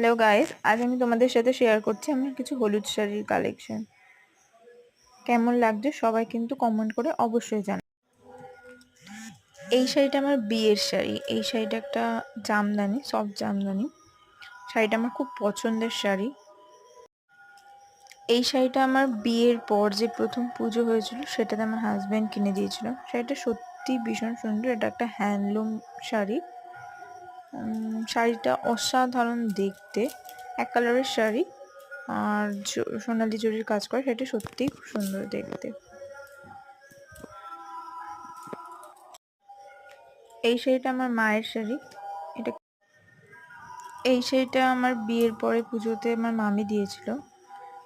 Hello guys আজ আমি তোমাদের সাথে শেয়ার করছি আমার কিছু হলুদ শাড়ির কালেকশন কেমন লাগছে সবাই কিন্তু কমেন্ট করে অবশ্যই জানা এই শাড়িটা আমার বিয়ের শাড়ি। এই শাড়িটা একটা জামদানি সফট জামদানি। শাড়িটা আমার খুব পছন্দের শাড়ি। এই শাড়িটা আমার বিয়ের পর যে প্রথম পুজো হয়েছিল, সেটাতে আমার হাজব্যান্ড কিনে দিয়েছিল। শাড়িটা সত্যি ভীষণ সুন্দর। এটা একটা হ্যান্ডলুম শাড়ি। শাড়িটা অসাধারণ দেখতে। এক কালারের শাড়ি। আর সোনালি জরির কাজ করে, সেটা সত্যিই খুব সুন্দর দেখতে। এই শাড়িটা আমার মায়ের শাড়ি। এটা এই শাড়িটা আমার বিয়ের পরে পুজোতে আমার মামি দিয়েছিল।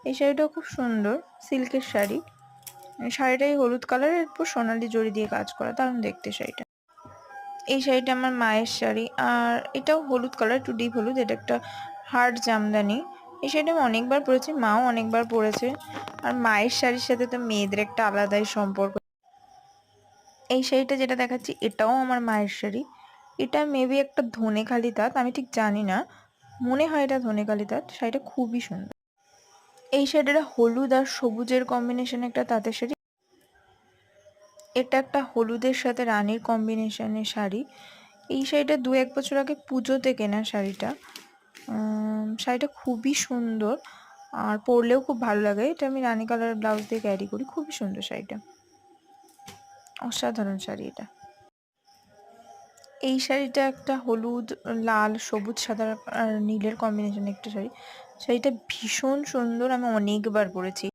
এই শাড়িটাও খুব সুন্দর, সিল্কের শাড়ি। শাড়িটাই হলুদ কালারের এরপর সোনালি জড়ি দিয়ে কাজ করা, দারুণ দেখতে শাড়িটা। এই শাড়িটা আমার মায়ের শাড়ি। আর এটাও হলুদ কালার একটু ডিপ হলুদ, এটা একটা হার্ড জামদানি। এই শাড়িটা আমি অনেকবার পরেছি, মাও অনেকবার পরেছে। আর মায়ের শাড়ির সাথে তো মেয়েদের একটা আলাদাই সম্পর্ক। এই শাড়িটা যেটা দেখাচ্ছি, এটাও আমার মায়ের শাড়ি। এটা মেবি একটা ধনেখালি তাঁত, আমি ঠিক জানি না। মনে হয় এটা ধনেখালি তাঁত, শাড়িটা খুবই সুন্দর। এই শাড়িটা হলুদ আর সবুজের কম্বিনেশন একটা তাঁতের শাড়ি। এটা একটা হলুদের সাথে রানীর কম্বিনেশনের শাড়ি। এই শাড়িটা দু এক বছর আগে পুজোতে কেনা শাড়িটা। শাড়িটা খুবই সুন্দর আর পরলেও খুব ভালো লাগে। এটা আমি রানী কালারের ব্লাউজ দিয়ে ক্যারি করি। খুবই সুন্দর শাড়িটা। অসাধারণ শাড়ি এটা। এই শাড়িটা একটা হলুদ, লাল, সবুজ, সাদা আর নীলের কম্বিনেশন একটা শাড়ি। শাড়িটা ভীষণ সুন্দর। আমি অনেকবার পরেছি।